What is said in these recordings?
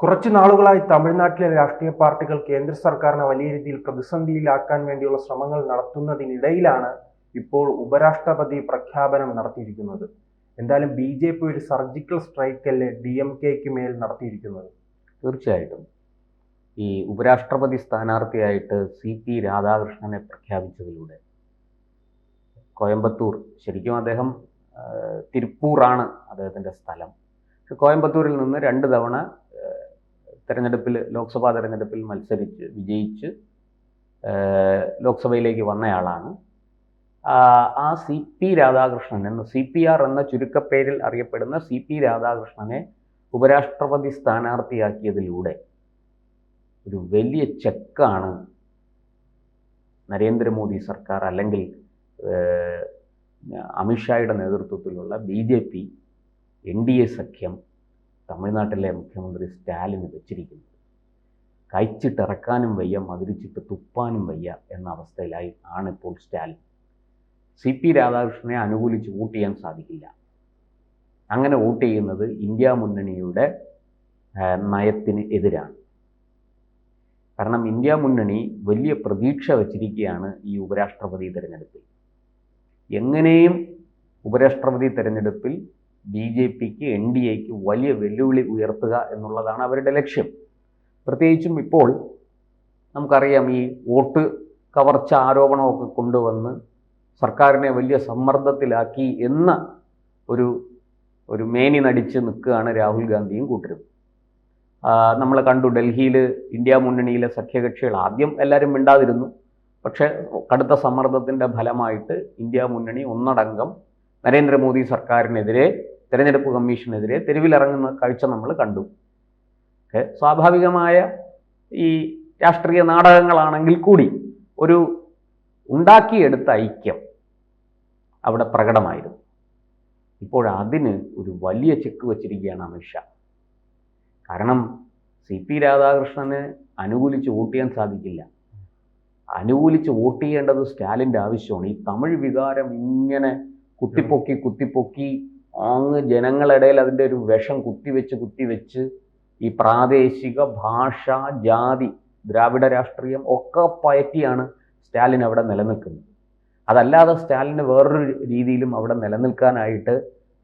കുറച്ചു നാളുകളായി തമിഴ്നാട്ടിലെ രാഷ്ട്രീയ പാർട്ടികൾ കേന്ദ്ര സർക്കാരിനെ വലിയ രീതിയിൽ പ്രതിസന്ധിയിലാക്കാൻ വേണ്ടിയുള്ള ശ്രമങ്ങൾ നടത്തുന്നതിനിടയിലാണ് ഇപ്പോൾ ഉപരാഷ്ട്രപതി പ്രഖ്യാപനം നടത്തിയിരിക്കുന്നത്. എന്തായാലും ബി ജെ പി ഒരു സർജിക്കൽ സ്ട്രൈക്ക് അല്ലേ ഡി എം കെക്ക് മേൽ നടത്തിയിരിക്കുന്നത്? തീർച്ചയായിട്ടും. ഈ ഉപരാഷ്ട്രപതി സ്ഥാനാർത്ഥിയായിട്ട് സി പി രാധാകൃഷ്ണനെ പ്രഖ്യാപിച്ചതിലൂടെ കോയമ്പത്തൂർ ശരിക്കും അദ്ദേഹം തിരുപ്പൂറാണ് അദ്ദേഹത്തിന്റെ സ്ഥലം. കോയമ്പത്തൂരിൽ നിന്ന് രണ്ട് തവണ തെരഞ്ഞെടുപ്പിൽ ലോക്സഭാ തെരഞ്ഞെടുപ്പിൽ മത്സരിച്ച് വിജയിച്ച് ലോക്സഭയിലേക്ക് വന്നയാളാണ്. ആ, സി പി രാധാകൃഷ്ണൻ എന്ന സി പി ആർ എന്ന ചുരുക്കപ്പേരിൽ അറിയപ്പെടുന്ന സി പി രാധാകൃഷ്ണനെ ഉപരാഷ്ട്രപതി സ്ഥാനാർത്ഥിയാക്കിയതിലൂടെ ഒരു വലിയ ചെക്കാണ് നരേന്ദ്രമോദി സർക്കാർ അല്ലെങ്കിൽ അമിത്ഷായുടെ നേതൃത്വത്തിലുള്ള B J P N D A സഖ്യം തമിഴ്നാട്ടിലെ മുഖ്യമന്ത്രി സ്റ്റാലിന് വെച്ചിരിക്കുന്നത്. കഴിച്ചിട്ടിറക്കാനും വയ്യ മധുരിച്ചിട്ട് തുപ്പാനും വയ്യ എന്ന അവസ്ഥയിലായി ആണ് ഇപ്പോൾ സ്റ്റാലിൻ. സി പി രാധാകൃഷ്ണനെ അനുകൂലിച്ച് വോട്ട് ചെയ്യാൻ സാധിക്കില്ല. അങ്ങനെ വോട്ട് ചെയ്യുന്നത് ഇന്ത്യ മുന്നണിയുടെ നയത്തിന് എതിരാണ്. കാരണം ഇന്ത്യ മുന്നണി വലിയ പ്രതീക്ഷ വച്ചിരിക്കുകയാണ് ഈ ഉപരാഷ്ട്രപതി തിരഞ്ഞെടുപ്പിൽ. എങ്ങനെയും ഉപരാഷ്ട്രപതി തെരഞ്ഞെടുപ്പിൽ ബി ജെ പിക്ക് എൻ ഡി എക്ക് വലിയ വെല്ലുവിളി ഉയർത്തുക എന്നുള്ളതാണ് അവരുടെ ലക്ഷ്യം. പ്രത്യേകിച്ചും ഇപ്പോൾ നമുക്കറിയാം ഈ വോട്ട് കവർച്ച ആരോപണമൊക്കെ കൊണ്ടുവന്ന് സർക്കാരിനെ വലിയ സമ്മർദ്ദത്തിലാക്കി എന്ന ഒരു ഒരു മേനി നടിച്ച് നിൽക്കുകയാണ് രാഹുൽ ഗാന്ധിയും കൂട്ടരും. നമ്മൾ കണ്ടു ഡൽഹിയിൽ ഇന്ത്യ മുന്നണിയിലെ സഖ്യകക്ഷികൾ ആദ്യം എല്ലാവരും മിണ്ടാതിരുന്നു. പക്ഷേ കടുത്ത സമ്മർദ്ദത്തിന്റെ ഫലമായിട്ട് ഇന്ത്യ മുന്നണി ഒന്നടങ്കം നരേന്ദ്രമോദി സർക്കാരിനെതിരെ തെരഞ്ഞെടുപ്പ് കമ്മീഷനെതിരെ തെരുവിലിറങ്ങുന്ന കാഴ്ച നമ്മൾ കണ്ടു. സ്വാഭാവികമായ ഈ രാഷ്ട്രീയ നാടകങ്ങളാണെങ്കിൽ കൂടി ഒരു ഉണ്ടാക്കിയെടുത്ത ഐക്യം അവിടെ പ്രകടമായിരുന്നു. ഇപ്പോൾ അതിന് ഒരു വലിയ ചെക്ക് വച്ചിരിക്കുകയാണ് അമിത്ഷാ കാരണം സി പി രാധാകൃഷ്ണന് അനുകൂലിച്ച് വോട്ട് ചെയ്യാൻ സാധിക്കില്ല. അനുകൂലിച്ച് വോട്ട് ചെയ്യേണ്ടത് സ്റ്റാലിന്റെ ആവശ്യമാണ്. ഈ തമിഴ് വികാരം ഇങ്ങനെ കുത്തിപ്പൊക്കി കുത്തിപ്പൊക്കി അങ്ങ് ജനങ്ങളിടയിൽ അതിന്റെ ഒരു വിഷം കുത്തിവെച്ച് കുത്തിവെച്ച് ഈ പ്രാദേശിക ഭാഷ ജാതി ദ്രാവിഡ രാഷ്ട്രീയം ഒക്കെ പയറ്റിയാണ് സ്റ്റാലിൻ അവിടെ നിലനിൽക്കുന്നത്. അതല്ലാതെ സ്റ്റാലിന് വേറൊരു രീതിയിലും അവിടെ നിലനിൽക്കാനായിട്ട്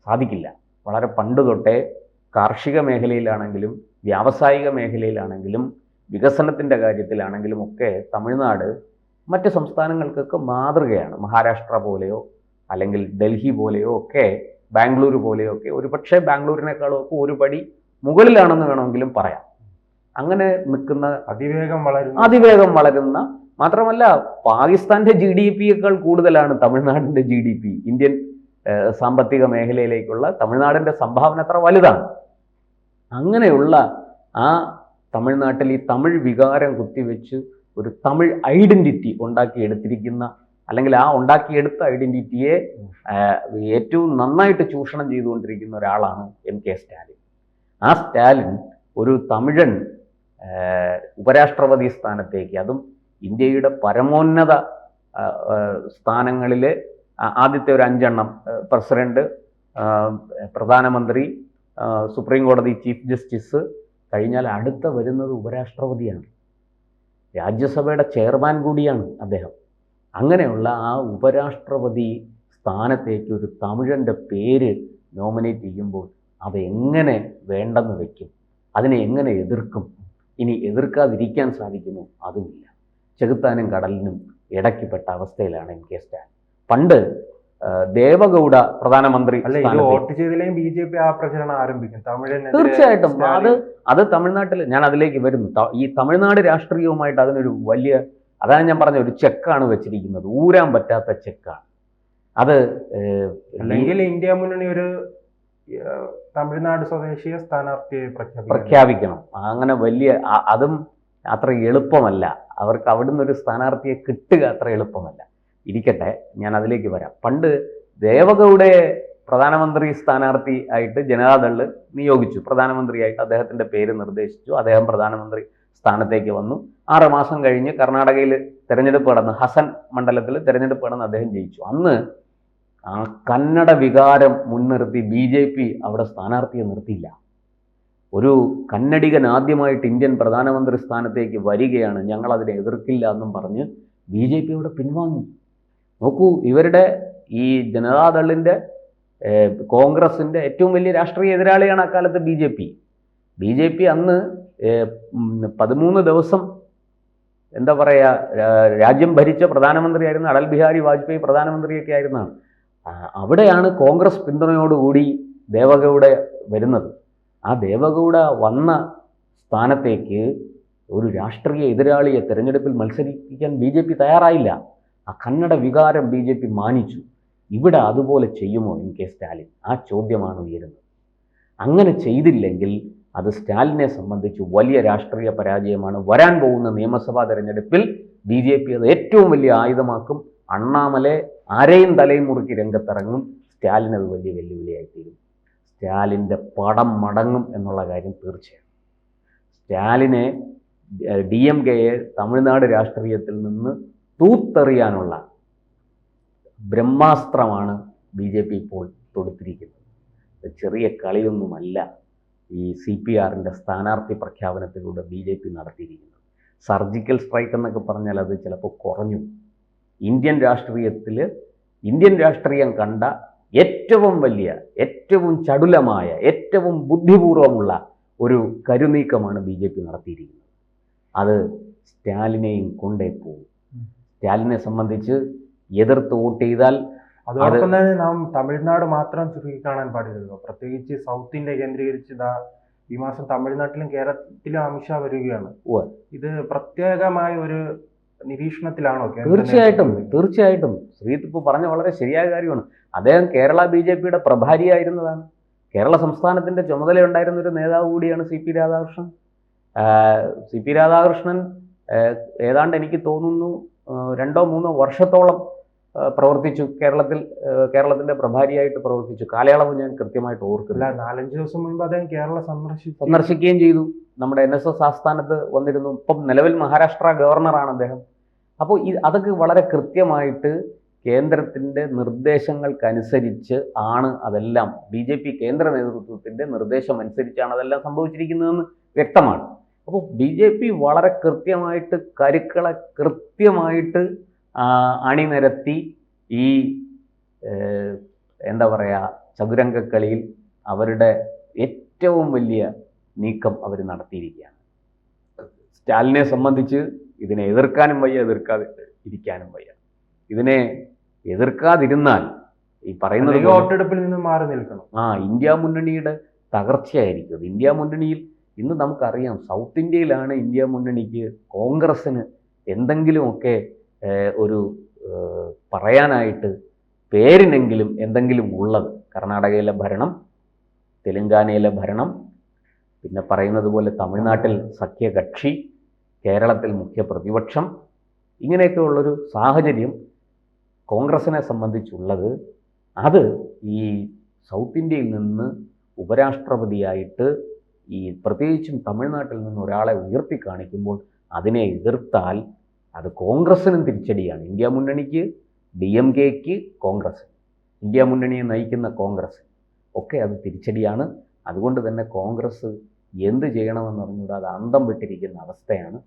സാധിക്കില്ല. വളരെ പണ്ട് തൊട്ടേ കാർഷിക മേഖലയിലാണെങ്കിലും വ്യാവസായിക മേഖലയിലാണെങ്കിലും വികസനത്തിന്റെ കാര്യത്തിലാണെങ്കിലും ഒക്കെ തമിഴ്നാട് മറ്റ് സംസ്ഥാനങ്ങൾക്കൊക്കെ മാതൃകയാണ്. മഹാരാഷ്ട്ര പോലെയോ അല്ലെങ്കിൽ ഡൽഹി പോലെയോ ഒക്കെ ബാംഗ്ലൂർ പോലെയൊക്കെ ഒരു പക്ഷേ ബാംഗ്ലൂരിനേക്കാളും ഒക്കെ ഒരു പടി മുകളിലാണെന്ന് വേണമെങ്കിലും പറയാം. അങ്ങനെ നിൽക്കുന്ന അതിവേഗം വളരുന്ന അതിവേഗം വളരുന്ന മാത്രമല്ല പാകിസ്ഥാന്റെ ജി ഡി പിയേക്കാൾ കൂടുതലാണ് തമിഴ്നാടിന്റെ ജി ഡി പി ഇന്ത്യൻ സാമ്പത്തിക മേഖലയിലേക്കുള്ള തമിഴ്നാടിന്റെ സംഭാവന അത്ര വലുതാണ്. അങ്ങനെയുള്ള ആ തമിഴ്നാട്ടിൽ ഈ തമിഴ് വികാരം കുത്തിവെച്ച് ഒരു തമിഴ് ഐഡന്റിറ്റി ഉണ്ടാക്കിയെടുത്തിരിക്കുന്ന അല്ലെങ്കിൽ ആ ഉണ്ടാക്കിയെടുത്ത ഐഡന്റിറ്റിയെ ഏറ്റവും നന്നായിട്ട് ചൂഷണം ചെയ്തുകൊണ്ടിരിക്കുന്ന ഒരാളാണ് എം കെ സ്റ്റാലിൻ. ആ സ്റ്റാലിൻ ഒരു തമിഴൻ ഉപരാഷ്ട്രപതി സ്ഥാനത്തേക്ക് അതും ഇന്ത്യയുടെ പരമോന്നത സ്ഥാനങ്ങളിലെ ആദ്യത്തെ ഒരു അഞ്ചെണ്ണം പ്രസിഡന്റ് പ്രധാനമന്ത്രി സുപ്രീം കോടതി ചീഫ് ജസ്റ്റിസ് കഴിഞ്ഞാൽ അടുത്ത വരുന്നത് ഉപരാഷ്ട്രപതിയാണ്. രാജ്യസഭയുടെ ചെയർമാൻ കൂടിയാണ് അദ്ദേഹം. അങ്ങനെയുള്ള ആ ഉപരാഷ്ട്രപതി സ്ഥാനത്തേക്ക് ഒരു തമിഴന്റെ പേര് നോമിനേറ്റ് ചെയ്യുമ്പോൾ അതെങ്ങനെ വേണ്ടെന്ന് വയ്ക്കും അതിനെ എങ്ങനെ എതിർക്കും? ഇനി എതിർക്കാതിരിക്കാൻ സാധിക്കുമോ? അതുമില്ല. ചെകുത്താനും കടലിനും ഇടയ്ക്കപ്പെട്ട അവസ്ഥയിലാണ് എം കെ സ്റ്റാലിൻ. പണ്ട് ദേവഗൗഡ പ്രധാനമന്ത്രി വോട്ട് ചെയ്തില്ലെങ്കിൽ ബി ജെ പി ആ പ്രചരണം ആരംഭിക്കും. തമിഴ് തീർച്ചയായിട്ടും. അത് അത് തമിഴ്നാട്ടിൽ ഞാൻ അതിലേക്ക് വരുന്നു. ഈ തമിഴ്നാട് രാഷ്ട്രീയവുമായിട്ട് അതിനൊരു വലിയ അതാണ് ഞാൻ പറഞ്ഞ ഒരു ചെക്കാണ് വെച്ചിരിക്കുന്നത്. ഊരാൻ പറ്റാത്ത ചെക്കാണ്. അത് അല്ലെങ്കിൽ ഇന്ത്യ മുന്നണി ഒരു തമിഴ്നാട് സ്വദേശീയ സ്ഥാനാർത്ഥിയെ പ്രഖ്യാപിക്കണം. അങ്ങനെ വലിയ അതും അത്ര എളുപ്പമല്ല. അവർക്ക് അവിടുന്ന് ഒരു സ്ഥാനാർത്ഥിയെ കിട്ടുക അത്ര എളുപ്പമല്ല. ഇരിക്കട്ടെ ഞാൻ അതിലേക്ക് വരാം. പണ്ട് ദേവഗൗഡയെ പ്രധാനമന്ത്രി സ്ഥാനാർത്ഥി ആയിട്ട് ജനതാദൾ നിയോഗിച്ചു. പ്രധാനമന്ത്രിയായിട്ട് അദ്ദേഹത്തിന്റെ പേര് നിർദ്ദേശിച്ചു. അദ്ദേഹം പ്രധാനമന്ത്രി സ്ഥാനത്തേക്ക് വന്നു. ആറ് മാസം കഴിഞ്ഞ് കർണാടകയിൽ തെരഞ്ഞെടുപ്പ് നടന്നു ഹസൻ മണ്ഡലത്തിൽ തെരഞ്ഞെടുപ്പ് നടന്ന് അദ്ദേഹം ജയിച്ചു. അന്ന് ആ കന്നഡ വികാരം മുൻനിർത്തി ബി ജെ പി അവിടെ സ്ഥാനാർത്ഥിയെ നിർത്തിയില്ല. ഒരു കന്നഡികൻ ആദ്യമായിട്ട് ഇന്ത്യൻ പ്രധാനമന്ത്രി സ്ഥാനത്തേക്ക് വരികയാണ്. ഞങ്ങൾ അതിനെ എതിർക്കില്ല എന്നും പറഞ്ഞ് ബി ജെ പി അവിടെ പിൻവാങ്ങി. നോക്കൂ ഇവരുടെ ഈ ജനതാദളിന്റെ കോൺഗ്രസിന്റെ ഏറ്റവും വലിയ രാഷ്ട്രീയ എതിരാളിയാണ് അക്കാലത്ത് B J P. B J P അന്ന് പതിമൂന്ന് ദിവസം എന്താ പറയുക രാജ്യം ഭരിച്ച പ്രധാനമന്ത്രിയായിരുന്ന അടൽ ബിഹാരി വാജ്പേയി പ്രധാനമന്ത്രിയൊക്കെ ആയിരുന്നാണ്. അവിടെയാണ് കോൺഗ്രസ് പിന്തുണയോടുകൂടി ദേവഗൗഡ വരുന്നത്. ആ ദേവഗൗഡ വന്ന സ്ഥാനത്തേക്ക് ഒരു രാഷ്ട്രീയ എതിരാളിയെ തെരഞ്ഞെടുപ്പിൽ മത്സരിപ്പിക്കാൻ ബി ജെ പി തയ്യാറായില്ല. ആ കന്നഡ വികാരം ബി ജെ പി മാനിച്ചു. ഇവിടെ അതുപോലെ ചെയ്യുമോ എം കെ സ്റ്റാലിൻ? ആ ചോദ്യമാണ് ഉയരുന്നത്. അങ്ങനെ ചെയ്തില്ലെങ്കിൽ അത് സ്റ്റാലിനെ സംബന്ധിച്ച് വലിയ രാഷ്ട്രീയ പരാജയമാണ്. വരാൻ പോകുന്ന നിയമസഭാ തെരഞ്ഞെടുപ്പിൽ ബി ജെ പി അത് ഏറ്റവും വലിയ ആയുധമാക്കും. അണ്ണാമലെ ആരെയും തലയും മുറുക്കി രംഗത്തിറങ്ങും. സ്റ്റാലിൻ അത് വലിയ വെല്ലുവിളിയായിത്തീരും. സ്റ്റാലിന്റെ പടം മടങ്ങും എന്നുള്ള കാര്യം തീർച്ചയാണ്. സ്റ്റാലിനെ ഡി എം കെയെ തമിഴ്നാട് രാഷ്ട്രീയത്തിൽ നിന്ന് തൂത്തെറിയാനുള്ള ബ്രഹ്മാസ്ത്രമാണ് ബി ജെ പി ഇപ്പോൾ തൊടുത്തിരിക്കുന്നത്. ചെറിയ കളിയൊന്നുമല്ല. ഈ സി പി ആറിന്റെ സ്ഥാനാർത്ഥി പ്രഖ്യാപനത്തിലൂടെ ബി ജെ പി നടത്തിയിരിക്കുന്നത്. സർജിക്കൽ സ്ട്രൈക്ക് എന്നൊക്കെ പറഞ്ഞാൽ അത് ചിലപ്പോൾ കുറഞ്ഞു ഇന്ത്യൻ രാഷ്ട്രീയത്തിൽ ഇന്ത്യൻ രാഷ്ട്രീയം കണ്ട ഏറ്റവും വലിയ ഏറ്റവും ചടുലമായ ഏറ്റവും ബുദ്ധിപൂർവമുള്ള ഒരു കരുനീക്കമാണ് ബി ജെ പി നടത്തിയിരിക്കുന്നത്. അത് സ്റ്റാലിനെയും കൊണ്ടേ പോകും. സ്റ്റാലിനെ സംബന്ധിച്ച് എതിർത്ത് വോട്ട് ചെയ്താൽ അതോടൊപ്പം തന്നെ നാം തമിഴ്നാട് മാത്രം ചുരുക്കിക്കാണാൻ പാടില്ലല്ലോ. പ്രത്യേകിച്ച് സൗത്ത് ഇന്ത്യ കേന്ദ്രീകരിച്ച് ഈ മാസം തമിഴ്നാട്ടിലും കേരളത്തിലും അമിത്ഷാ വരികയാണ്. ഇത് പ്രത്യേകമായ ഒരു നിരീക്ഷണത്തിലാണോ തീർച്ചയായിട്ടും തീർച്ചയായിട്ടും. ശ്രീത് ഇപ്പോൾ പറഞ്ഞ വളരെ ശരിയായ കാര്യമാണ്. അദ്ദേഹം കേരള ബി ജെ പിയുടെ പ്രഭാരിയായിരുന്നതാണ്. കേരള സംസ്ഥാനത്തിന്റെ ചുമതലയുണ്ടായിരുന്ന ഒരു നേതാവ് കൂടിയാണ് C P Radhakrishnan. C P Radhakrishnan ഏതാണ്ട് എനിക്ക് തോന്നുന്നു രണ്ടോ മൂന്നോ വർഷത്തോളം പ്രവർത്തിച്ചു. കേരളത്തിൽ കേരളത്തിന്റെ പ്രഭാരിയായിട്ട് പ്രവർത്തിച്ചു. കാലയളവ് ഞാൻ കൃത്യമായിട്ട് ഓർക്കില്ല നാലഞ്ച് ദിവസം മുൻപ് അദ്ദേഹം കേരള സന്ദർശിച്ചു. സന്ദർശിക്കുകയും ചെയ്തു. നമ്മുടെ എൻ എസ് എസ് ആസ്ഥാനത്ത് വന്നിരുന്നു. ഇപ്പം നിലവിൽ മഹാരാഷ്ട്ര ഗവർണറാണ് അദ്ദേഹം. അപ്പോൾ ഈ അതൊക്കെ വളരെ കൃത്യമായിട്ട് കേന്ദ്രത്തിന്റെ നിർദ്ദേശങ്ങൾക്കനുസരിച്ച് ആണ് അതെല്ലാം ബി ജെ പി കേന്ദ്ര നേതൃത്വത്തിന്റെ നിർദ്ദേശം അനുസരിച്ചാണ് അതെല്ലാം സംഭവിച്ചിരിക്കുന്നതെന്ന് വ്യക്തമാണ്. അപ്പോൾ ബി ജെ പി വളരെ കൃത്യമായിട്ട് കരുക്കളെ കൃത്യമായിട്ട് അണിനിരത്തി ഈ എന്താ പറയുക ചതുരംഗക്കളിയിൽ അവരുടെ ഏറ്റവും വലിയ നീക്കം അവർ നടത്തിയിരിക്കുകയാണ്. സ്റ്റാലിനെ സംബന്ധിച്ച് ഇതിനെ എതിർക്കാനും വയ്യ എതിർക്കാതെ ഇരിക്കാനും വയ്യ. ഇതിനെ എതിർക്കാതിരുന്നാൽ ഈ പറയുന്നത് വോട്ടെടുപ്പിൽ നിന്ന് മാറി നിൽക്കണം. ആ ഇന്ത്യ മുന്നണിയുടെ തകർച്ചയായിരിക്കും. അത് ഇന്ത്യ മുന്നണിയിൽ ഇന്ന് നമുക്കറിയാം സൗത്ത് ഇന്ത്യയിലാണ് ഇന്ത്യ മുന്നണിക്ക് കോൺഗ്രസ്സിന് എന്തെങ്കിലുമൊക്കെ ഒരു പറയാനായിട്ട് പേരിനെങ്കിലും എന്തെങ്കിലും ഉള്ളത്. കർണാടകയിലെ ഭരണം തെലുങ്കാനയിലെ ഭരണം പിന്നെ പറയുന്നത് പോലെ തമിഴ്നാട്ടിൽ സഖ്യകക്ഷി കേരളത്തിൽ മുഖ്യ പ്രതിപക്ഷം ഇങ്ങനെയൊക്കെ ഉള്ളൊരു സാഹചര്യം കോൺഗ്രസിനെ സംബന്ധിച്ചുള്ളത് അത് ഈ സൗത്ത് ഇന്ത്യയിൽ നിന്ന് ഉപരാഷ്ട്രപതിയായിട്ട് ഈ പ്രത്യേകിച്ചും തമിഴ്നാട്ടിൽ നിന്ന് ഒരാളെ ഉയർത്തി കാണിക്കുമ്പോൾ അതിനെ എതിർത്താൽ അത് കോൺഗ്രസിനും തിരിച്ചടിയാണ്. ഇന്ത്യ മുന്നണിക്ക് ഡി എം കെക്ക് കോൺഗ്രസ് ഇന്ത്യ മുന്നണിയെ നയിക്കുന്ന കോൺഗ്രസ്. ഒക്കെ അത് തിരിച്ചടിയാണ്. അതുകൊണ്ട് തന്നെ കോൺഗ്രസ് എന്ത് ചെയ്യണമെന്ന് അറിഞ്ഞുകൂടാ. അത് അന്തം വിട്ടിരിക്കുന്ന അവസ്ഥയാണ്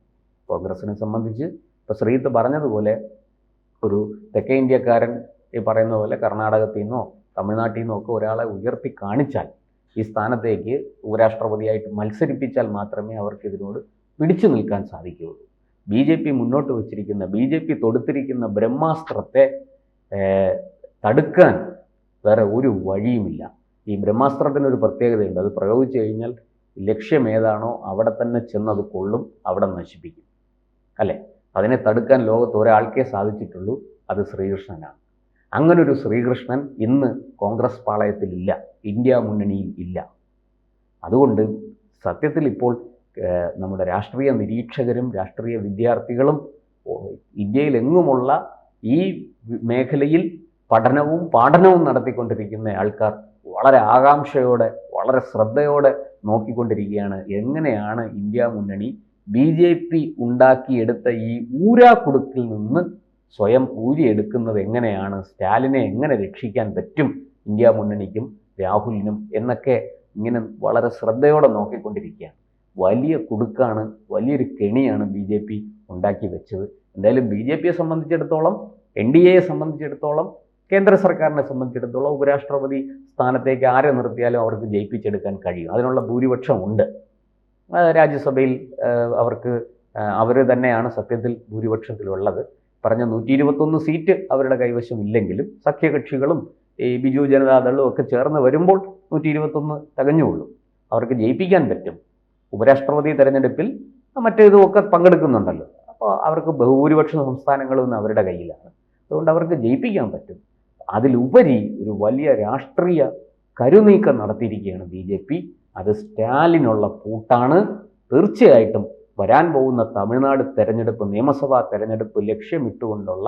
കോൺഗ്രസിനെ സംബന്ധിച്ച്. ഇപ്പോൾ ശ്രീത്ത് പറഞ്ഞതുപോലെ ഒരു തെക്കേ ഇന്ത്യക്കാരൻ ഈ പറയുന്ന പോലെ കർണാടകത്തിൽ നിന്നോ തമിഴ്നാട്ടിൽ നിന്നോ ഒക്കെ ഒരാളെ ഉയർത്തി കാണിച്ചാൽ ഈ സ്ഥാനത്തേക്ക് ഉപരാഷ്ട്രപതിയായിട്ട് മത്സരിപ്പിച്ചാൽ മാത്രമേ അവർക്ക് ഇതിനോട് പിടിച്ചു നിൽക്കാൻ സാധിക്കുകയുള്ളൂ. ബി ജെ പി മുന്നോട്ട് വച്ചിരിക്കുന്ന ബി ജെ പി തൊടുത്തിരിക്കുന്ന ബ്രഹ്മാസ്ത്രത്തെ തടുക്കാൻ വേറെ ഒരു വഴിയുമില്ല. ഈ ബ്രഹ്മാസ്ത്രത്തിന് ഒരു പ്രത്യേകതയുണ്ട്. അത് പ്രയോഗിച്ചു കഴിഞ്ഞാൽ ലക്ഷ്യം ഏതാണോ അവിടെ തന്നെ ചെന്ന് അത് കൊള്ളും അവിടെ നശിപ്പിക്കും. അല്ലേ? അതിനെ തടുക്കാൻ ലോകത്ത് ഒരാൾക്കേ സാധിച്ചിട്ടുള്ളൂ അത് ശ്രീകൃഷ്ണനാണ്. അങ്ങനൊരു ശ്രീകൃഷ്ണൻ ഇന്ന് കോൺഗ്രസ് പാളയത്തിലില്ല ഇന്ത്യ മുന്നണിയിൽ ഇല്ല. അതുകൊണ്ട് സത്യത്തിൽ ഇപ്പോൾ നമ്മുടെ രാഷ്ട്രീയ നിരീക്ഷകരും രാഷ്ട്രീയ വിദ്യാർത്ഥികളും ഇന്ത്യയിലെങ്ങുമുള്ള ഈ മേഖലയിൽ പഠനവും പാഠനവും നടത്തിക്കൊണ്ടിരിക്കുന്ന ആൾക്കാർ വളരെ ആകാംക്ഷയോടെ വളരെ ശ്രദ്ധയോടെ നോക്കിക്കൊണ്ടിരിക്കുകയാണ്. എങ്ങനെയാണ് ഇന്ത്യ മുന്നണി ബി ജെ പി ഉണ്ടാക്കിയെടുത്ത ഈ ഊരാക്കുടുക്കിൽ നിന്ന് സ്വയം ഊരിയെടുക്കുന്നത്? എങ്ങനെയാണ്? സ്റ്റാലിനെ എങ്ങനെ രക്ഷിക്കാൻ പറ്റും ഇന്ത്യ മുന്നണിക്കും രാഹുലിനും? എന്നൊക്കെ ഇങ്ങനെ വളരെ ശ്രദ്ധയോടെ നോക്കിക്കൊണ്ടിരിക്കുകയാണ്. വലിയ കുടുക്കാണ് വലിയൊരു കെണിയാണ് ബി ജെ പി ഉണ്ടാക്കി വെച്ചത്. എന്തായാലും ബി ജെ പിയെ സംബന്ധിച്ചിടത്തോളം എൻ ഡി എയെ സംബന്ധിച്ചിടത്തോളം കേന്ദ്ര സർക്കാരിനെ സംബന്ധിച്ചിടത്തോളം ഉപരാഷ്ട്രപതി സ്ഥാനത്തേക്ക് ആരെ നിർത്തിയാലും അവർക്ക് ജയിപ്പിച്ചെടുക്കാൻ കഴിയും. അതിനുള്ള ഭൂരിപക്ഷം ഉണ്ട് രാജ്യസഭയിൽ അവർക്ക് അവർ തന്നെയാണ് സത്യത്തിൽ ഭൂരിപക്ഷത്തിലുള്ളത്. പറഞ്ഞ നൂറ്റി ഇരുപത്തൊന്ന് സീറ്റ് അവരുടെ കൈവശം ഇല്ലെങ്കിലും സഖ്യകക്ഷികളും ഈ ബിജു ജനതാദളും ഒക്കെ ചേർന്ന് വരുമ്പോൾ നൂറ്റി ഇരുപത്തൊന്ന് തികഞ്ഞുള്ളൂ. അവർക്ക് ജയിപ്പിക്കാൻ പറ്റും. ഉപരാഷ്ട്രപതി തെരഞ്ഞെടുപ്പിൽ മറ്റേതുമൊക്കെ പങ്കെടുക്കുന്നുണ്ടല്ലോ. അപ്പോൾ അവർക്ക് ബഹുഭൂരിപക്ഷ സംസ്ഥാനങ്ങളും അവരുടെ കയ്യിലാണ്. അതുകൊണ്ട് അവർക്ക് ജയിപ്പിക്കാൻ പറ്റും. അതിലുപരി ഒരു വലിയ രാഷ്ട്രീയ കരുനീക്കം നടത്തിയിരിക്കുകയാണ് ബി ജെ പി. അത് സ്റ്റാലിനുള്ള പൂട്ടാണ് തീർച്ചയായിട്ടും വരാൻ പോകുന്ന തമിഴ്നാട് തെരഞ്ഞെടുപ്പ് നിയമസഭാ തെരഞ്ഞെടുപ്പ് ലക്ഷ്യമിട്ടുകൊണ്ടുള്ള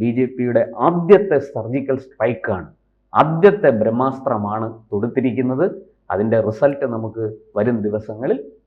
ബി ജെ പിയുടെ ആദ്യത്തെ സർജിക്കൽ സ്ട്രൈക്കാണ്. ആദ്യത്തെ ബ്രഹ്മാസ്ത്രമാണ് തൊടുത്തിരിക്കുന്നത്. അതിന്റെ റിസൾട്ട് നമുക്ക് വരും ദിവസങ്ങളിൽ